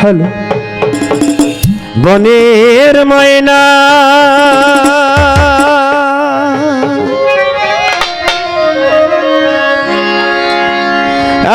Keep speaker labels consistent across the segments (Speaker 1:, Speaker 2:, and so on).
Speaker 1: Hello. বনের ময়না।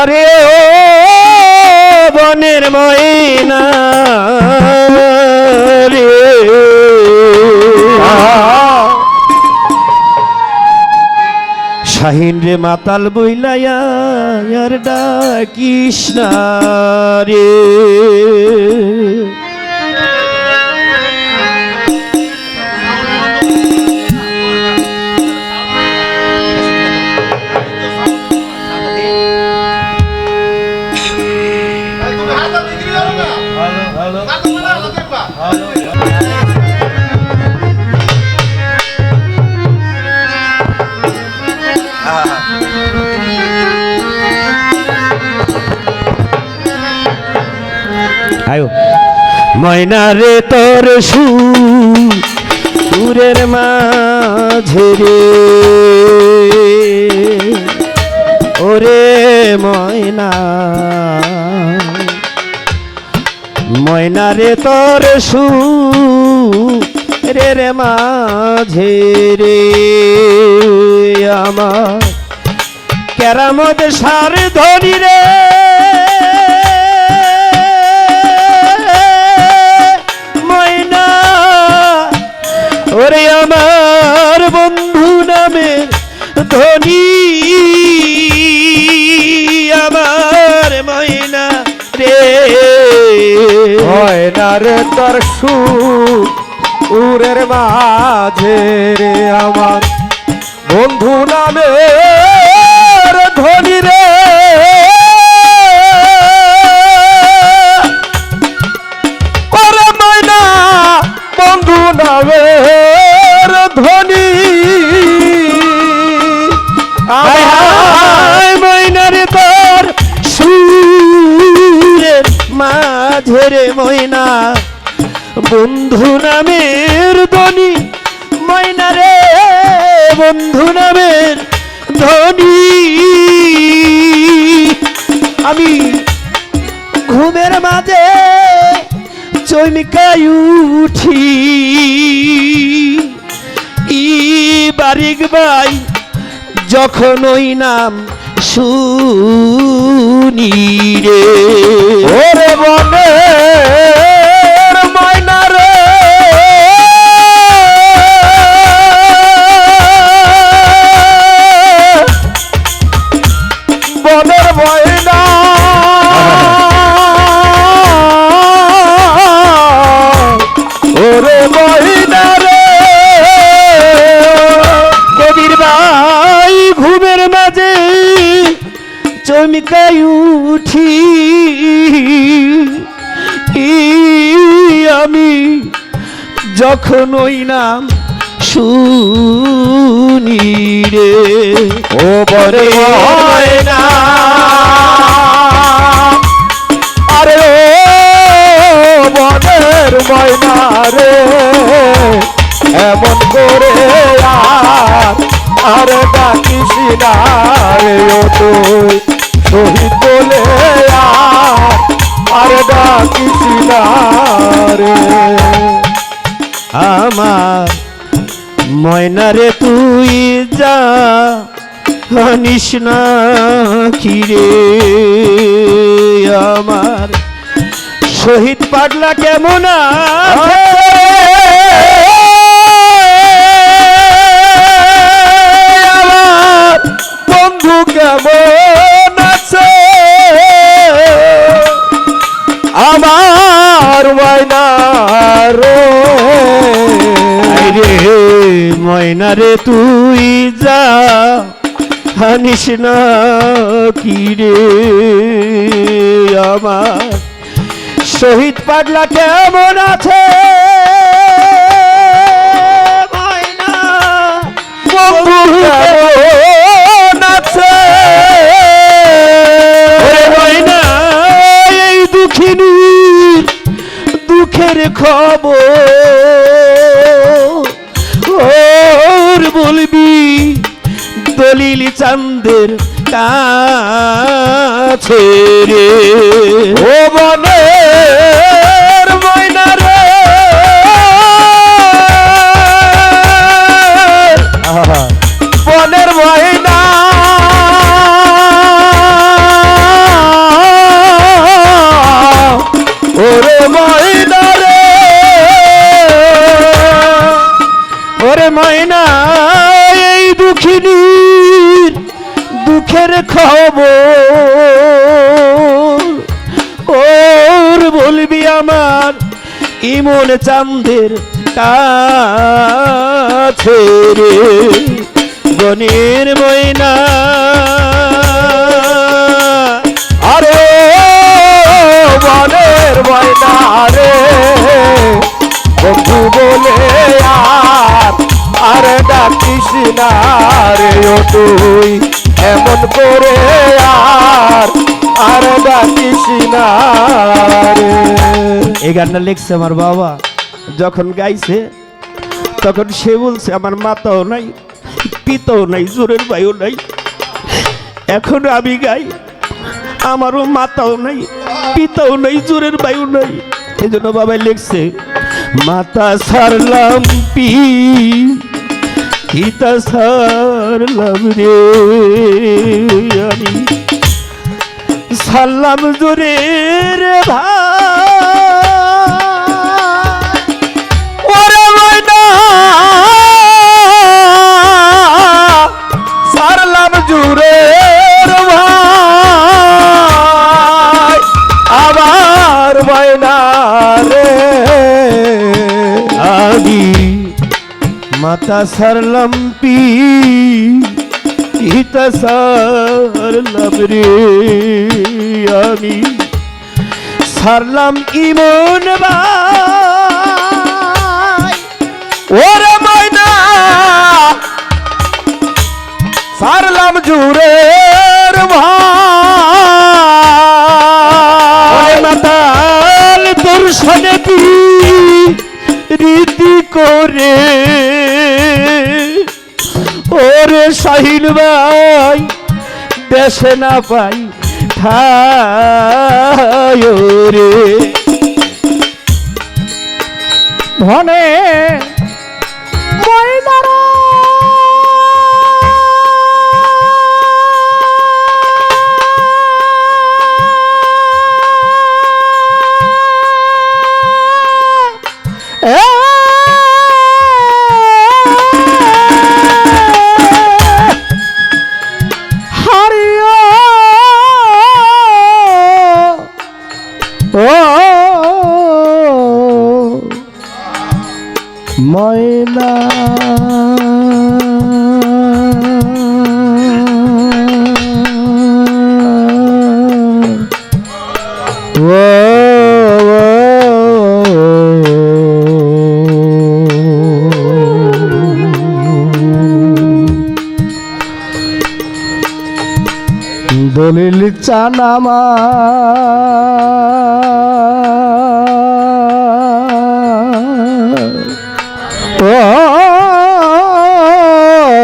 Speaker 1: আরে ও বনের ময়না। রে শাহিন রে মাতাল বইলাইয়া আর ডাকিস না। রে। আয়ো ময়না রে তোর সু সুরের মাঝে রে। ওরে ময়না ময়না রে তোর সু রে রে মাঝে রে। আমার কেরামত সার ধরি রে। ওরে আমার বন্ধু নামের ধনী, আমার ময়না রে।
Speaker 2: ময়নার তোর সুরের মাঝে রে আমার বন্ধু নামে রে ময়না, বন্ধু
Speaker 1: নামের ধনি ময়না রে, বন্ধু নামের ধনি আমি ঘুমের মাঝে চৈমিকায় উঠি। ই বারিক বাই যখন ওই নাম শুনি রে। চমকাই উঠি আমি যখন ওই নাম শুনি রে
Speaker 2: ও ময়না। আরে ও বনের ময়না রে এমন করে আর আর ডাকিস না রে ও তুই। শহীদ বলে আর রে।
Speaker 1: আমার ময়নারে তুই যা হানিস না খিরে আমার শহীদ পাগলা কেমন আছে? হানিস না কিরে আমার? শহীদ পাগলা কেমন আছে? এই দুঃখিনীর দুঃখের খবর চান্দের কাছে
Speaker 2: ও
Speaker 1: ইমন চান্দের কাছে রে গনের ময়না।
Speaker 2: আরে বনের ময়না রে, বন্ধু বলে আর আর ডাকিস না রে ও তুই, এমন করে আর আর ডাকিস না রে।
Speaker 1: এই গানটা লিখছে আমার বাবা। যখন গাইছে, তখন সে বলছে, আমার মাতাও নাই, পিতাও নাই, জোরের ভাইও নাই। এখন আমি গাই, আমারও মাতাও নাই, পিতাও নাই, জোরের ভাইও নাই। এই জন্য বাবাই লিখছে, মাতা সারলাম পি, পিতা সারলাম রে আমি। সারলাম জোরে রে ভাই। আদি মাতা সারলাম পি ইতা সারলাম রে আমি। সারলাম ইমন ভাই,
Speaker 2: ওরে ময়না। সারলাম জুরে ভাই।
Speaker 1: সাহিল ভাই দেশে না পাই ঠায় রে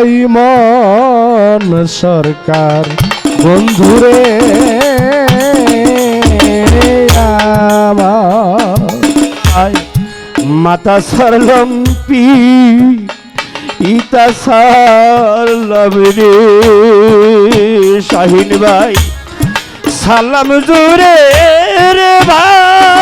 Speaker 2: ওই মন সরকার বন্ধুরে
Speaker 1: মাতা সারলাম পি ইতা সারলাম রে শাহিন ভাই। সালাম জোরে রে ভাই।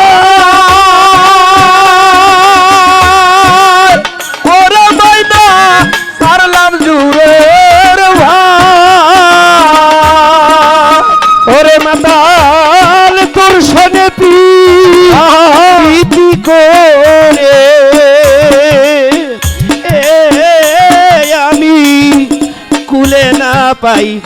Speaker 2: ভাই।
Speaker 1: ওরে মাতাল তোর সনে প্রীতি করে। আমি কুলে না পাই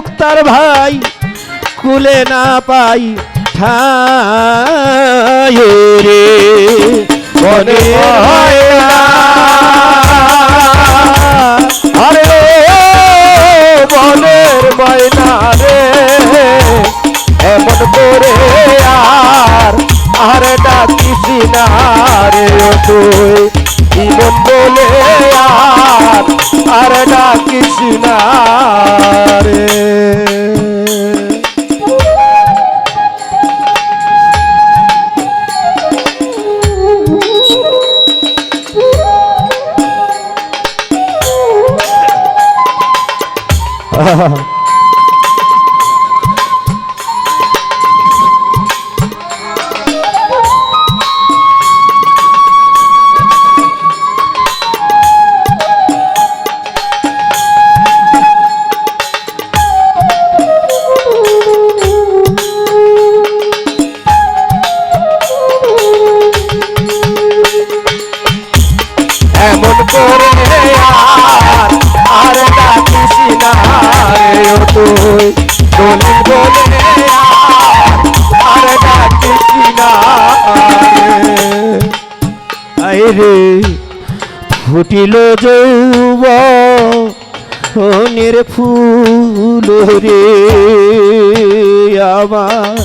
Speaker 1: মুক্তার ভাই কুলে না পাই ঠায় রে। বনে ময়না
Speaker 2: আরে বনের ময়না রে। এমন করে আর আর ডাকিস না রে তুই জীবন আর আর ডাকিস
Speaker 1: আইরে ফুটিল যৌব হনের ফুল রে। আমার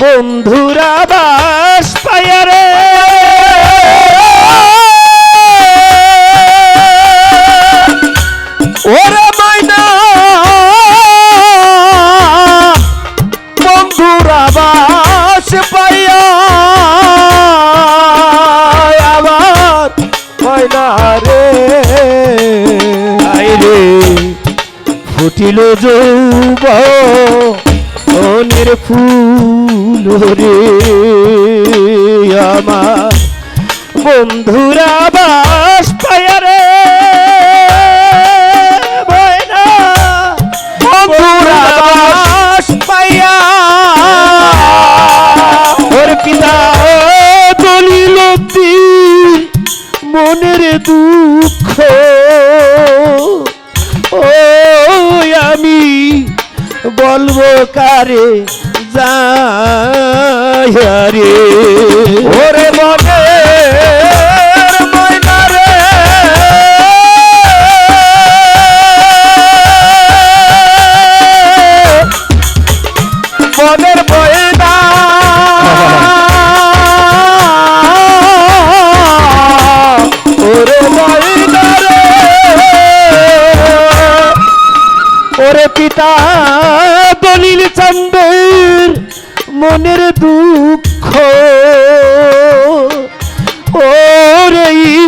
Speaker 1: বন্ধুরা বাস পায়ারে ওরে মাইনা। ফুটিল যৌব অনের ফুল রে আমার। বন্ধুরা বাস পায়ারে বন্ধুরা পিতা দলিল মনের দুঃখ কারে যারে
Speaker 2: ওরে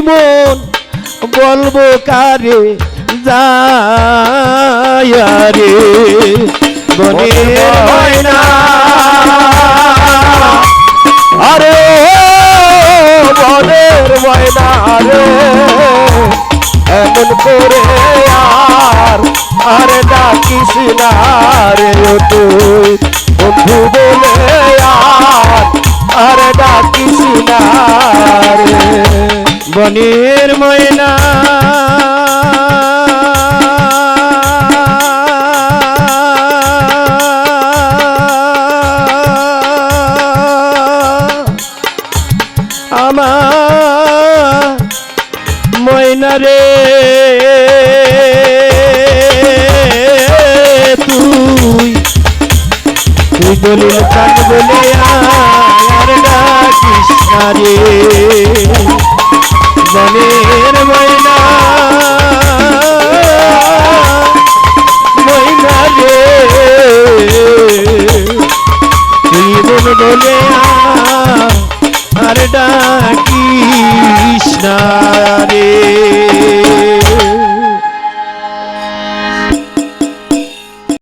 Speaker 2: মন
Speaker 1: বলব কারে যায়ারে। বনের ময়না।
Speaker 2: আরে বনের ময়না রে। এমন করে আর আর ডাকিস না রে তুই। বন্ধু বলে আর আর ডাকিস না রে।
Speaker 1: বনের ময়না আমার ময়না রে তুই তুই দলিল রে। বনের ময়না। ময়না রে। তুই মন বলে আর ডাকিস না